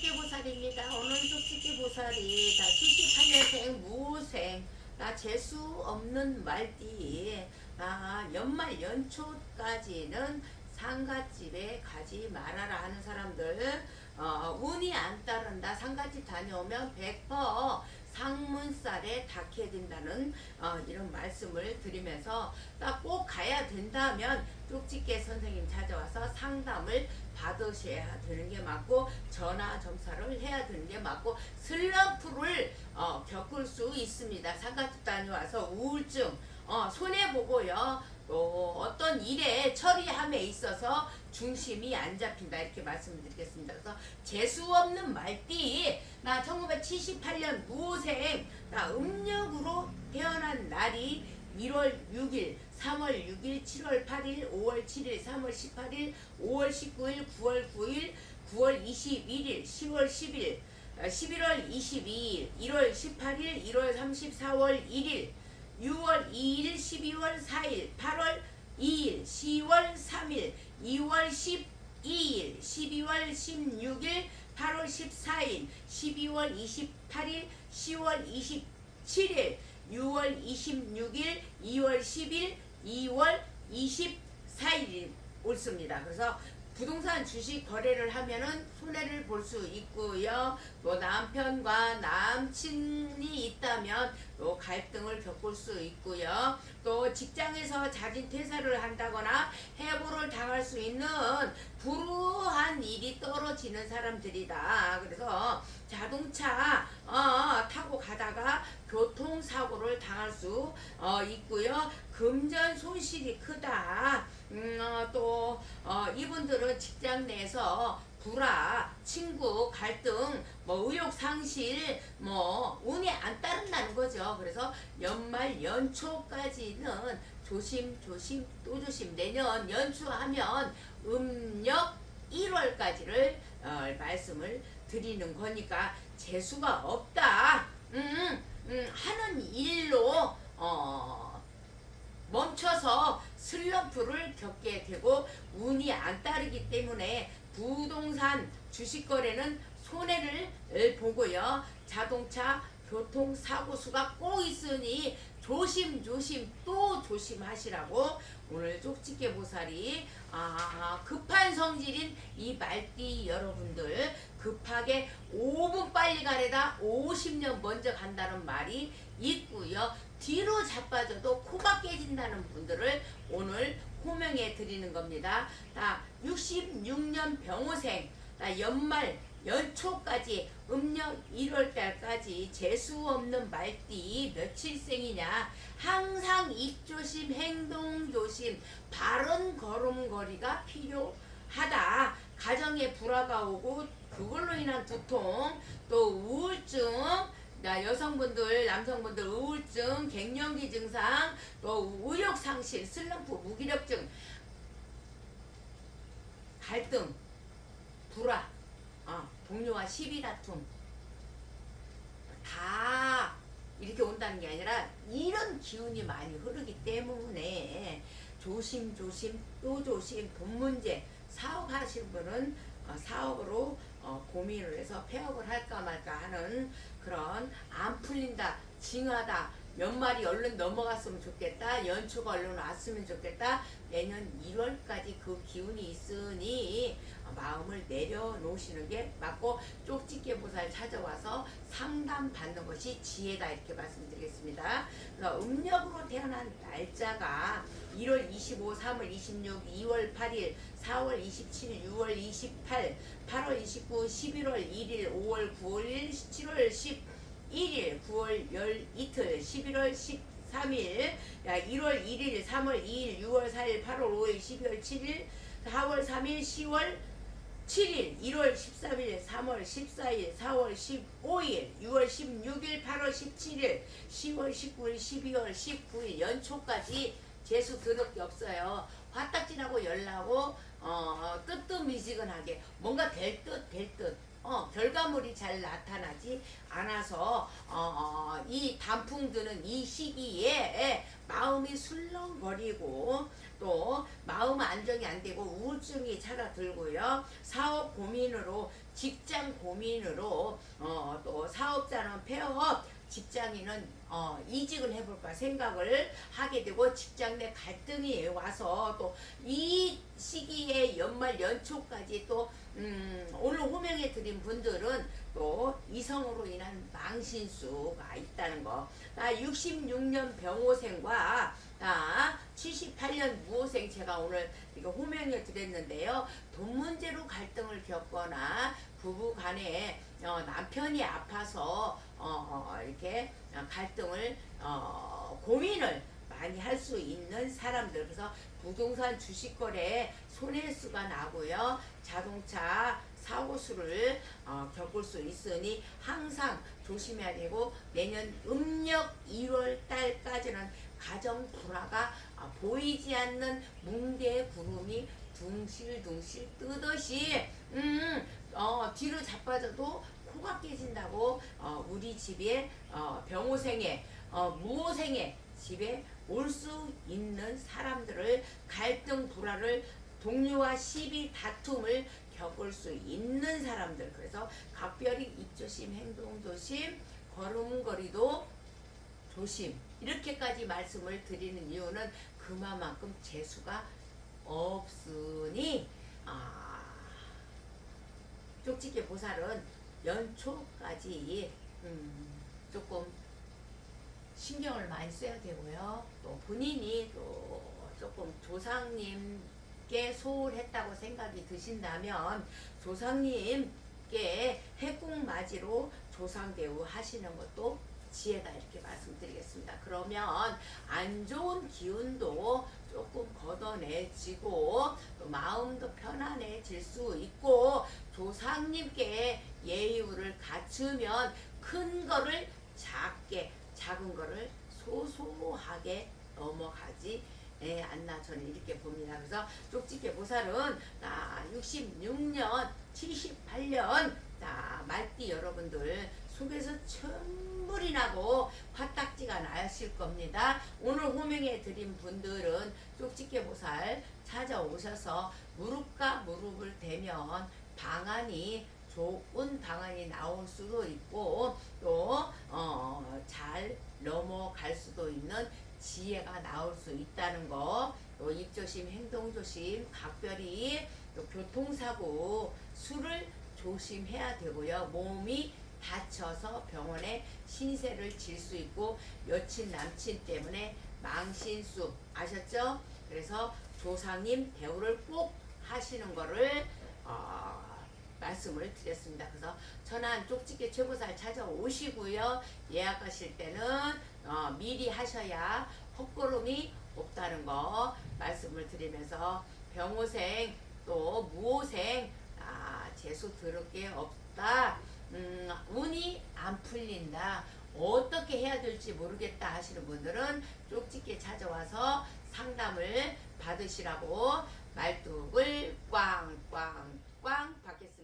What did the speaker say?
수직계보살입니다. 오늘 수직계보살이. 다 78년생 무생. 나 재수 없는 말띠. 아, 연말 연초까지는 상가집에 가지 말아라 하는 사람들. 어, 운이 안 따른다. 상가집 다녀오면 100% 상문살에 닿게 된다는 어, 이런 말씀을 드리면서 딱꼭 가야 된다면 쪽집게 선생님 찾아와서 상담을 받으셔야 되는 게 맞고 전화 점사를 해야 되는 게 맞고 슬럼프를 어, 겪을 수 있습니다. 상가집 다녀와서 우울증 어, 손해 보고요. 또 어떤 일에 처리함에 있어서 중심이 안 잡힌다 이렇게 말씀드리겠습니다. 그래서 재수 없는 말띠 나 1978년 무생 나 음력으로 태어난 날이 1월 6일, 3월 6일, 7월 8일, 5월 7일, 3월 18일, 5월 19일, 9월 9일, 9월 21일, 10월 10일, 11월 22일, 1월 18일, 1월 34월 1일, 6월 2일, 12월 4일, 8월 2일, 10월 3일, 2월 12일, 12월 16일, 8월 14일, 12월 28일, 10월 27일, 6월 26일, 2월 10일, 2월 24일 옳습니다. 그래서 부동산 주식 거래를 하면은 손해를 볼 수 있고요. 또 남편과 남친이 있다면 또 갈등을 겪을 수 있고요. 또 직장에서 자진 퇴사를 한다거나 해고를 당할 수 있는 불우한 일이 떨어지는 사람들이다. 그래서 자동차 어, 타고 가다가 교통사고를 당할 수 어, 있고요. 금전 손실이 크다. 음, 어, 또 어, 이분들은 직장 내에서 불화, 친구, 갈등, 뭐 의욕 상실, 뭐 운이 안 따른다는 거죠. 그래서 연말 연초까지는 조심 조심 또 조심 내년 연초하면 음력 1월까지를 어, 말씀을 드리는 거니까 재수가 없다. 음, 음, 하는 일로 어, 멈춰서 슬럼프를 겪게 되고 운이 안 따르기 때문에 부동산 주식 거래는 손해를 보고요. 자동차 교통 사고 수가 꼭 있으니 조심 조심 또 조심하시라고 오늘 쪽집게 보살이 아 급한 성질인 이 말띠 여러분들 급하게 5분 빨리 가래다 50년 먼저 간다는 말이 있고요. 뒤로 자빠져도 코가 깨진다는 분들을 오늘 호명해 드리는 겁니다. 나 66년 병호생, 나 연말 연초까지 음력 1월 달까지 재수 없는 말띠 며칠생이냐 항상 입 조심 행동 조심 바른 걸음걸이가 필요하다 가정에 불화가 오고 그걸로 인한 두통 또 우울증 나 여성분들 남성분들 우울증 갱년기 증상 또 의욕 상실 슬럼프 무기력증 갈등 불화 어, 동료와 시비 다툼. 다 이렇게 온다는 게 아니라 이런 기운이 많이 흐르기 때문에 조심조심 또 조심. 돈 문제 사업하시는 분은 어, 사업으로 어, 고민을 해서 폐업을 할까 말까 하는 그런 안 풀린다 징하다 연말이 얼른 넘어갔으면 좋겠다 연초가 얼른 왔으면 좋겠다 내년 1월까지 그 기운이 있으니 마음을 내려놓으시는 게 맞고 쪽집게 보살 찾아와서 상담 받는 것이 지혜다 이렇게 말씀드리겠습니다. 그래서 음력으로 태어난 날짜가 1월 25, 3월 26, 2월 8일, 4월 27, 6월 28, 8월 29, 11월 1일, 5월 9일, 7월 11일, 9월 열 이틀, 11월 13일, 야 1월 1일, 3월 2일, 6월 4일, 8월 5일, 12월 7일, 4월 3일, 10월 7일, 1월 13일, 3월 14일, 4월 15일, 6월 16일, 8월 17일, 10월 19일, 12월 19일 연초까지 재수 들을 게 없어요. 화딱지나고 열나고 어, 뜨뜻미지근하게 뭔가 될 듯 될 듯. 어, 결과물이 잘 나타나지 않아서 어, 어, 이 단풍 드는 이 시기에 마음이 술렁거리고 또 마음 안정이 안 되고 우울증이 찾아들고요. 사업 고민으로 직장 고민으로 어, 또 사업자는 폐업 직장인은 어, 이직을 해볼까 생각을 하게 되고 직장 내 갈등이 와서 또 이 시기 에 연말 연초까지 또 음, 오늘 호명해 드린 분들은 또 이성으로 인한 망신수가 있다는 거. 나 66년 병호생과 나 78년 무호생 제가 오늘 이거 호명해 드렸는데요. 돈 문제로 갈등을 겪거나 부부 간에 어, 남편이 아파서 어, 어, 이렇게 갈등을 어, 고민을 많이 할 수 있는 사람들. 그래서 부동산 주식 거래에 손해수가 나고요. 자동차 사고 수를 어, 겪을 수 있으니 항상 조심해야 되고 내년 음력 1월 달까지는 가정 불화가 어, 보이지 않는 뭉게 구름이 둥실둥실 뜨듯이 음, 어, 뒤로 자빠져도 코가 깨진다고 어, 우리 집에 어, 병호생에 어, 무호생에 집에 올 수 있는 사람들을 갈등 불화를 동료와 시비 다툼을 겪을 수 있는 사람들. 그래서 각별히 입조심 행동조심 걸음걸이도 조심. 이렇게까지 말씀을 드리는 이유는 그만큼 재수가 없으니 아 쪽지게 보살은 연초까지 음, 조금 신경을 많이 써야 되고요. 또 본인이 또 조금 조상님께 소홀했다고 생각이 드신다면 조상님께 해국맞이로 조상대우 하시는 것도 지혜다 이렇게 말씀드리겠습니다. 그러면 안 좋은 기운도 조금 걷어내지고 또 마음도 편안해질 수 있고 조상님께 예의를 갖추면 큰 거를 작게 작은 거를 소소하게 넘어가지 예, 않나 저는 이렇게 봅니다. 그래서 쪽집게 보살은 나 66년, 78년 자 말띠 여러분들 속에서 천물이 나고 화딱지가 나실 겁니다. 오늘 호명해 드린 분들은 쪽집게 보살 찾아오셔서 무릎과 무릎을 대면 방안이 좋은 방안이 나올 수도 있고 또잘 넘어갈 수도 있는 지혜가 나올 수 있다는 거. 또 입조심, 행동조심, 각별히 또 교통사고, 술을 조심해야 되고요. 몸이 다쳐서 병원에 신세를 질 수 있고 여친 남친 때문에 망신수 아셨죠? 그래서 조상님 대우를 꼭 하시는 거를 어, 말씀을 드렸습니다. 그래서 천안 쪽집게 최고살 찾아오시고요. 예약하실 때는 어, 미리 하셔야 헛걸음이 없다는 거 말씀을 드리면서 병호생 또 무호생 아 재수 들을 게 없다. 음, 운이 안 풀린다. 어떻게 해야 될지 모르겠다 하시는 분들은 쪽집게 찾아와서 상담을 받으시라고 말뚝을 꽝꽝꽝 받겠습니다.